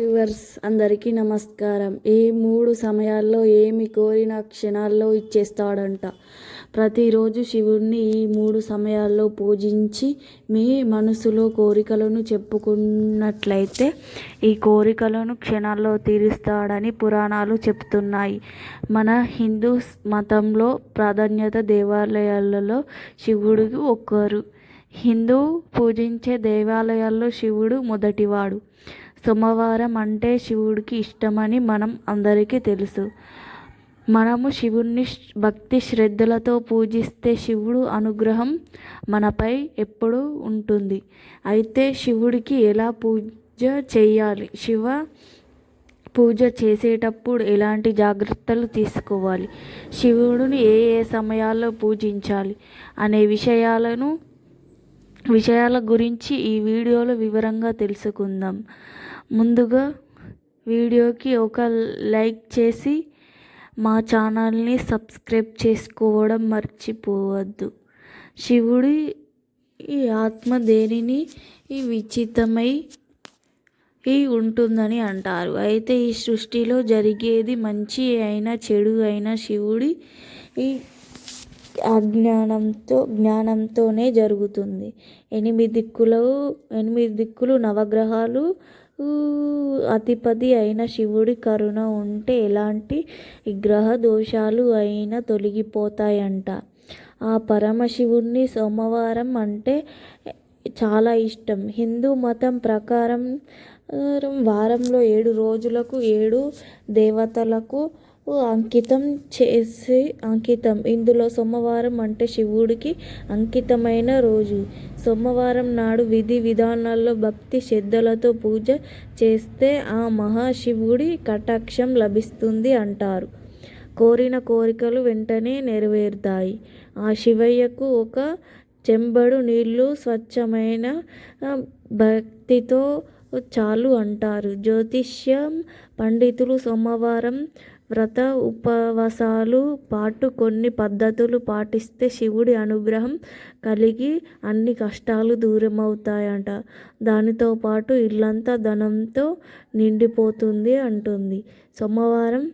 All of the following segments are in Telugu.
వ్యూవర్స్ అందరికీ నమస్కారం. ఈ మూడు సమయాల్లో ఏమి కోరిన క్షణాల్లో ఇచ్చేస్తాడంట. ప్రతిరోజు శివుణ్ణి ఈ మూడు సమయాల్లో పూజించి మీ మనసులో కోరికలను చెప్పుకున్నట్లయితే ఈ కోరికలను క్షణాల్లో తీరుస్తాడని పురాణాలు చెప్తున్నాయి. మన హిందూ మతంలో ప్రాధాన్యత దేవాలయాలలో శివుడికి ఒక్కరు. హిందూ పూజించే దేవాలయాల్లో శివుడు మొదటివాడు. సోమవారం అంటే శివుడికి ఇష్టమని మనం అందరికీ తెలుసు. మనము శివుణ్ణి భక్తి శ్రద్ధలతో పూజిస్తే శివుడు అనుగ్రహం మనపై ఎప్పుడూ ఉంటుంది. అయితే శివుడికి ఎలా పూజ చేయాలి? శివ పూజ చేసేటప్పుడు ఎలాంటి జాగ్రత్తలు తీసుకోవాలి? శివుడిని ఏ ఏ సమయాల్లో పూజించాలి? అనే విషయాలను విషయాల గురించి ఈ వీడియోలో వివరంగా తెలుసుకుందాం. ముందుగా వీడియోకి ఒక లైక్ చేసి మా ఛానల్ని సబ్స్క్రైబ్ చేసుకోవడం మర్చిపోవద్దు. శివుడి ఈ ఆత్మ దేనిని ఈ విచితమై ఈ ఉంటుందని అంటారు. అయితే ఈ సృష్టిలో జరిగేది మంచి అయినా చెడు అయినా శివుడి ఈ అజ్ఞానంతో జ్ఞానంతోనే జరుగుతుంది. ఎనిమిది దిక్కులు ఎనిమిది దిక్కులు నవగ్రహాలు అధిపతి అయిన శివుడి కరుణ ఉంటే ఎలాంటి గ్రహ దోషాలు అయినా తొలగిపోతాయంట. ఆ పరమశివుణ్ణి సోమవారం అంటే చాలా ఇష్టం. హిందూ మతం ప్రకారం వారంలో ఏడు రోజులకు ఏడు దేవతలకు అంకితం చేసి అంకితం. ఇందులో సోమవారం అంటే శివుడికి అంకితమైన రోజు. సోమవారం నాడు విధి విధానాల్లో భక్తి శ్రద్ధలతో పూజ చేస్తే ఆ మహాశివుడి కటాక్షం లభిస్తుంది అంటారు. కోరిన కోరికలు వెంటనే నెరవేరుతాయి. ఆ శివయ్యకు ఒక చెంబడు నీళ్ళు స్వచ్ఛమైన భక్తితో చాలు అంటారు. జ్యోతిష్యం పండితులు సోమవారం వ్రత ఉపవాసాలు పాటు కొన్ని పద్ధతులు పాటిస్తే శివుడి అనుగ్రహం కలిగి అన్ని కష్టాలు దూరమవుతాయంట. దానితో పాటు ఇల్లంతా ధనంతో నిండిపోతుంది అంటుంది. సోమవారం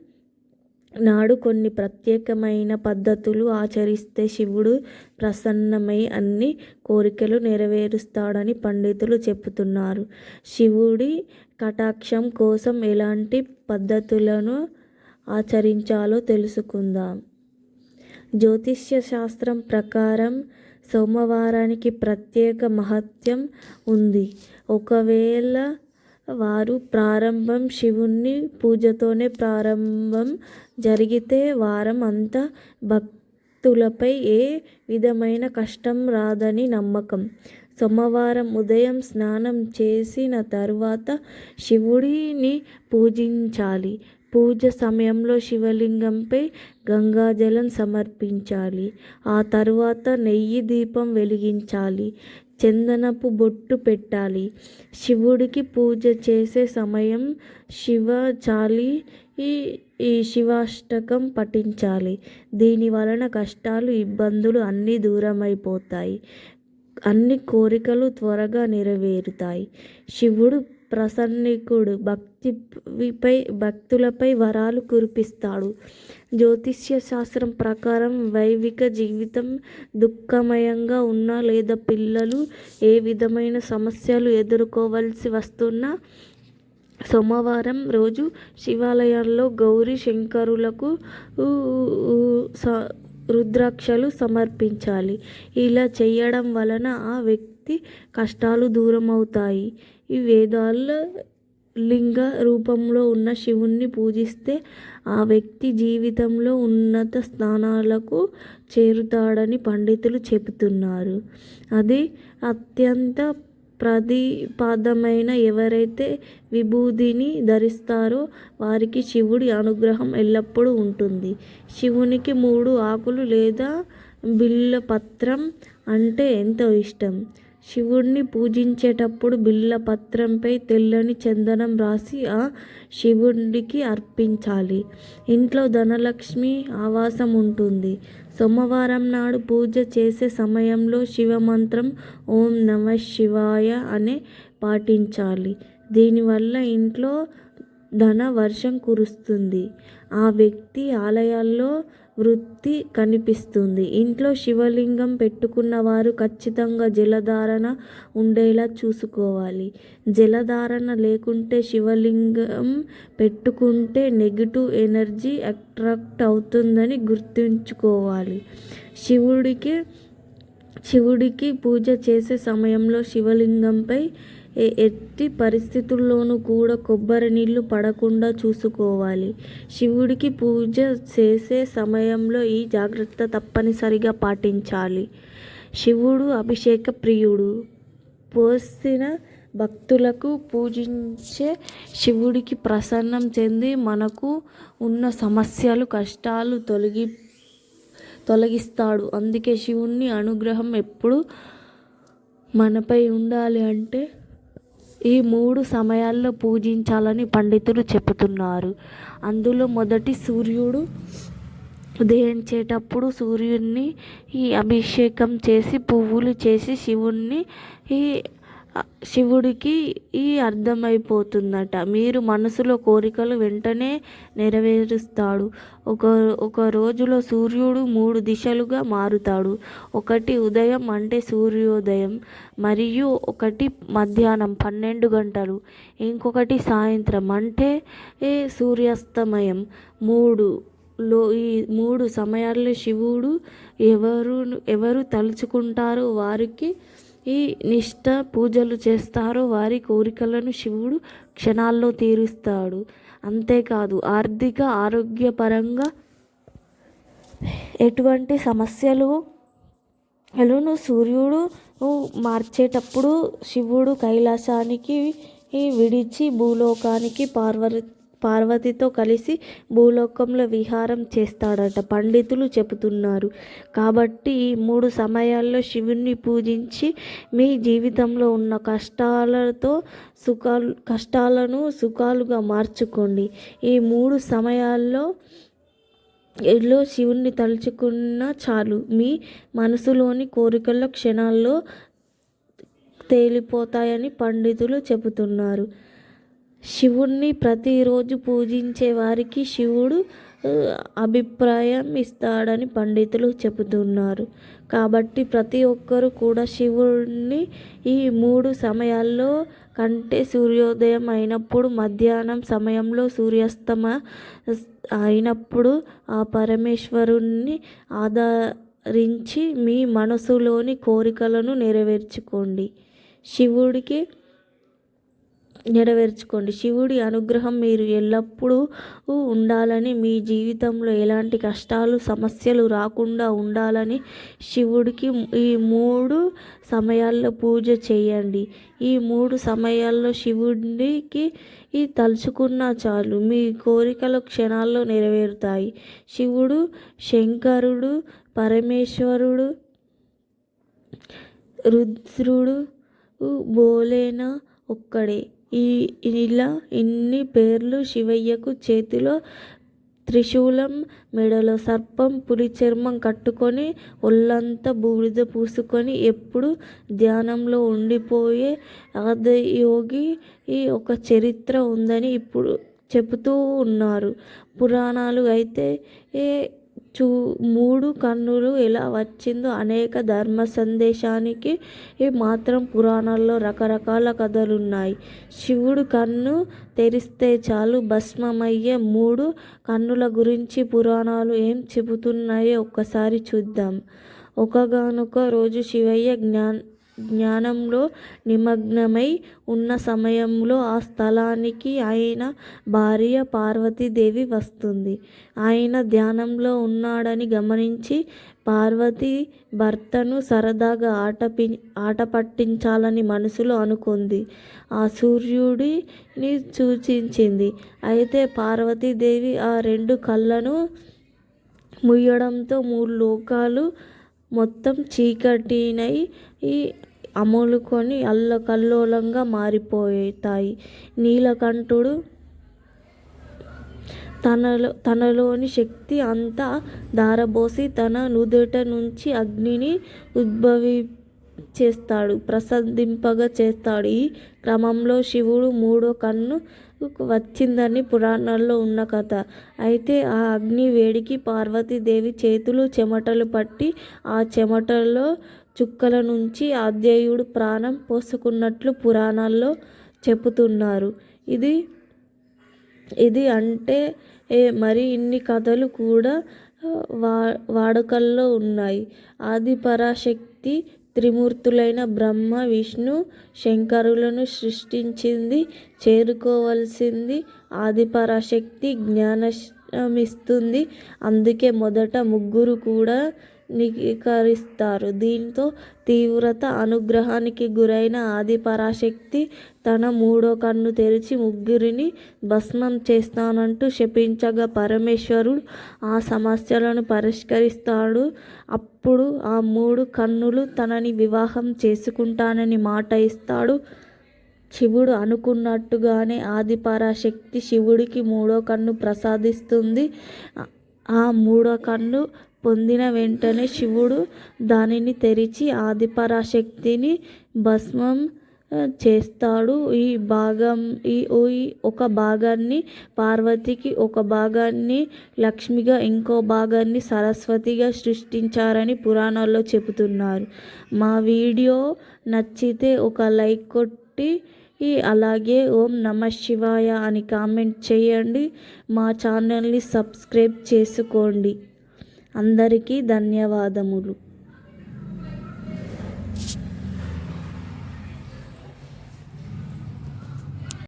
నాడు కొన్ని ప్రత్యేకమైన పద్ధతులు ఆచరిస్తే శివుడు ప్రసన్నమై అన్ని కోరికలు నెరవేరుస్తాడని పండితులు చెబుతున్నారు. శివుడి కటాక్షం కోసం ఎలాంటి పద్ధతులను ఆచరించాలో తెలుసుకుందాం. జ్యోతిష్య శాస్త్రం ప్రకారం సోమవారానికి ప్రత్యేక మహత్యం ఉంది. ఒకవేళ వారు ప్రారంభం శివుణ్ణి పూజతోనే ప్రారంభం జరిగితే వారం అంతా భక్తులపై ఏ విధమైన కష్టం రాదని నమ్మకం. సోమవారం ఉదయం స్నానం చేసిన తర్వాత శివుడిని పూజించాలి. పూజ సమయంలో శివలింగంపై గంగాజలం సమర్పించాలి. ఆ తర్వాత నెయ్యి దీపం వెలిగించాలి. చందనపు బొట్టు పెట్టాలి. శివుడికి పూజ చేసే సమయం శివ చాలి ఈ ఈ శివాష్టకం పఠించాలి. దీని వలన కష్టాలు ఇబ్బందులు అన్నీ దూరమైపోతాయి. అన్ని కోరికలు త్వరగా నెరవేరుతాయి. శివుడు ప్రసన్నికుడు భక్తిపై భక్తులపై వరాలు కురిపిస్తాడు. జ్యోతిష్య శాస్త్రం ప్రకారం వైవిక జీవితం దుఃఖమయంగా ఉన్నా లేదా పిల్లలు ఏ విధమైన సమస్యలు ఎదుర్కోవాల్సి వస్తున్నా సోమవారం రోజు శివాలయంలో గౌరీ శంకరులకు రుద్రాక్షలు సమర్పించాలి. ఇలా చేయడం వలన ఆ వ్యక్తి కష్టాలు దూరం అవుతాయి ఈ వేదాల్లో లింగ రూపంలో ఉన్న శివుణ్ణి పూజిస్తే ఆ వ్యక్తి జీవితంలో ఉన్నత స్థానాలకు చేరుతాడని పండితులు చెబుతున్నారు. అది అత్యంత ప్రతిపాదమైన ఎవరైతే విభూదిని ధరిస్తారో వారికి శివుడి అనుగ్రహం ఎల్లప్పుడూ ఉంటుంది. శివునికి మూడు ఆకులు లేదా బిల్వపత్రం అంటే ఎంతో ఇష్టం. శివుణ్ణి పూజించేటప్పుడు బిల్వపత్రంపై తెల్లని చందనం రాసి ఆ శివుడికి అర్పించాలి. ఇంట్లో ధనలక్ష్మి ఆవాసం ఉంటుంది. సోమవారం నాడు పూజ చేసే సమయంలో శివమంత్రం ఓం నమ శివాయ అనే పాటించాలి. దీనివల్ల ఇంట్లో ధన వర్షం కురుస్తుంది. ఆ వ్యక్తి ఆలయాల్లో వృత్తి కనిపిస్తుంది. ఇంట్లో శివలింగం పెట్టుకున్న వారు ఖచ్చితంగా జలధారణ ఉండేలా చూసుకోవాలి. జలధారణ లేకుంటే శివలింగం పెట్టుకుంటే నెగిటివ్ ఎనర్జీ అట్రాక్ట్ అవుతుందని గుర్తుంచుకోవాలి. శివుడికి శివుడికి పూజ చేసే సమయంలో శివలింగంపై ఎట్టి పరిస్థితుల్లోనూ కూడా కొబ్బరి నీళ్ళు పడకుండా చూసుకోవాలి. శివుడికి పూజ చేసే సమయంలో ఈ జాగ్రత్త తప్పనిసరిగా పాటించాలి. శివుడు అభిషేక ప్రియుడు. పోసిన భక్తులకు పూజించే శివుడికి ప్రసన్నం చెంది మనకు ఉన్న సమస్యలు కష్టాలు తొలగి తొలగిస్తాడు. అందుకే శివుణ్ణి అనుగ్రహం ఎప్పుడు మనపై ఉండాలి అంటే ఈ మూడు సమయాల్లో పూజించాలని పండితులు చెబుతున్నారు. అందులో మొదటి సూర్యుడు ఉదయించేటప్పుడు సూర్యుడిని ఈ అభిషేకం చేసి పువ్వులు చేసి శివుణ్ణి ఈ శివుడికి ఈ అర్థమైపోతుందట. మీరు మనసులో కోరికలు వెంటనే నెరవేరుస్తాడు. ఒక ఒక రోజులో సూర్యుడు మూడు దిశలుగా మారుతాడు. ఒకటి ఉదయం అంటే సూర్యోదయం మరియు ఒకటి మధ్యాహ్నం పన్నెండు గంటలు. ఇంకొకటి సాయంత్రం అంటే సూర్యాస్తమయం. మూడు లో ఈ మూడు సమయాల్లో శివుడు ఎవరు ఎవరు తలుచుకుంటారో వారికి ఈ నిష్ఠ పూజలు చేస్తారో వారి కోరికలను శివుడు క్షణాల్లో తీరుస్తాడు. అంతేకాదు ఆర్థిక ఆరోగ్యపరంగా ఎటువంటి సమస్యలు ఎలును సూర్యుడు మార్చేటప్పుడు శివుడు కైలాసానికి విడిచి భూలోకానికి పార్వతి పార్వతితో కలిసి భూలోకంలో విహారం చేస్తాడట. పండితులు చెబుతున్నారు. కాబట్టి ఈ మూడు సమయాల్లో శివుణ్ణి పూజించి మీ జీవితంలో ఉన్న కష్టాలతో సుఖాలు కష్టాలను సుఖాలుగా మార్చుకోండి. ఈ మూడు సమయాల్లో ఎల్లో శివుణ్ణి తలుచుకున్న చాలు. మీ మనసులోని కోరికల క్షణాల్లో తేలిపోతాయని పండితులు చెబుతున్నారు. శివుణ్ణి ప్రతిరోజు పూజించే వారికి శివుడు అభిప్రాయం ఇస్తాడని పండితులు చెబుతున్నారు. కాబట్టి ప్రతి ఒక్కరు కూడా శివుణ్ణి ఈ మూడు సమయాల్లో కంటే సూర్యోదయం అయినప్పుడు మధ్యాహ్నం సమయంలో సూర్యాస్తమ అయినప్పుడు ఆ పరమేశ్వరుణ్ణి ఆదరించి మీ మనసులోని కోరికలను నెరవేర్చుకోండి. శివుడికి నెరవేర్చుకోండి. శివుడి అనుగ్రహం మీరు ఎల్లప్పుడూ ఉండాలని మీ జీవితంలో ఎలాంటి కష్టాలు సమస్యలు రాకుండా ఉండాలని శివుడికి ఈ మూడు సమయాల్లో పూజ చేయండి. ఈ మూడు సమయాల్లో శివుడికి ఈ తలుచుకున్న చాలు మీ కోరికలు క్షణాల్లో నెరవేరుతాయి. శివుడు శంకరుడు పరమేశ్వరుడు రుద్రుడు బోలేనా ఒక్కడే. ఈ ఇలా ఇన్ని పేర్లు శివయ్యకు చేతిలో త్రిశూలం మెడలో సర్పం పులి చర్మం కట్టుకొని ఒళ్ళంతా బూడిద పూసుకొని ఎప్పుడు ధ్యానంలో ఉండిపోయే ఆదయోగి ఈ ఒక చరిత్ర ఉందని ఇప్పుడు చెబుతూ ఉన్నారు. పురాణాలు అయితే ఏ చూ మూడు కన్నులు ఎలా వచ్చిందో అనేక ధర్మ సందేశానికి మాత్రం పురాణాల్లో రకరకాల కథలున్నాయి. శివుడు కన్ను తెరిస్తే చాలు భస్మమయ్యే మూడు కన్నుల గురించి పురాణాలు ఏం చెబుతున్నాయో ఒక్కసారి చూద్దాం. ఒకగానొక రోజు శివయ్య జ్ఞా జ్ఞానంలో నిమగ్నమై ఉన్న సమయంలో ఆ స్థలానికి ఆయన భార్య పార్వతీదేవి వస్తుంది. ఆయన ధ్యానంలో ఉన్నాడని గమనించి పార్వతి భర్తను సరదాగా ఆటపి ఆట పట్టించాలని మనసులో అనుకుంది. ఆ సూర్యుడిని సూచించింది. అయితే పార్వతీదేవి ఆ రెండు కళ్ళను ముయ్యడంతో మూడు లోకాలు మొత్తం చీకటినై ఈ అమ్ములుకొని అల్లకల్లోలంగా మారిపోతాయి. నీలకంఠుడు తనలో తనలోని శక్తి అంతా ధారబోసి తన నుదుట నుంచి అగ్నిని ఉద్భవి చేస్తాడు ప్రసాదింపగా చేస్తాడు. ఈ క్రమంలో శివుడు మూడో కన్ను వచ్చిందని పురాణాల్లో ఉన్న కథ. అయితే ఆ అగ్ని వేడికి పార్వతీదేవి చేతులు చెమటలు పట్టి ఆ చెమటలో చుక్కల నుంచి ఆధ్యేయుడు ప్రాణం పోసుకున్నట్లు పురాణాల్లో చెబుతున్నారు. ఇది ఇది అంటే మరి ఇన్ని కథలు కూడా వా వాడుకల్లో ఉన్నాయి. ఆదిపరాశక్తి త్రిమూర్తులైన బ్రహ్మ విష్ణు శంకరులను సృష్టించింది చేరుకోవలసింది ఆదిపరాశక్తి జ్ఞానమిస్తుంది. అందుకే మొదట ముగ్గురు కూడా నికరిస్తారు. దీంతో తీవ్రత అనుగ్రహానికి గురైన ఆదిపరాశక్తి తన మూడో కన్ను తెరిచి ముగ్గురిని భస్మం చేస్తానంటూ శపించగా పరమేశ్వరుడు ఆ సమస్యలను పరిష్కరిస్తాడు. అప్పుడు ఆ మూడు కన్నులు తనని వివాహం చేసుకుంటానని మాట ఇస్తాడు. శివుడు అనుకున్నట్టుగానే ఆదిపరాశక్తి శివుడికి మూడో కన్ను ప్రసాదిస్తుంది. ఆ మూడో కన్ను పొందిన వెంటనే శివుడు దానిని తెరిచి ఆదిపరాశక్తిని భస్మం చేస్తాడు. ఈ భాగం ఈ ఒక భాగాన్ని పార్వతికి ఒక భాగాన్ని లక్ష్మిగా ఇంకో భాగాన్ని సరస్వతిగా సృష్టించారని పురాణాల్లో చెబుతున్నారు. మా వీడియో నచ్చితే ఒక లైక్ కొట్టి అలాగే ఓం నమ శివాయ అని కామెంట్ చేయండి. మా ఛానల్ని సబ్స్క్రైబ్ చేసుకోండి. అందరికీ ధన్యవాదములు.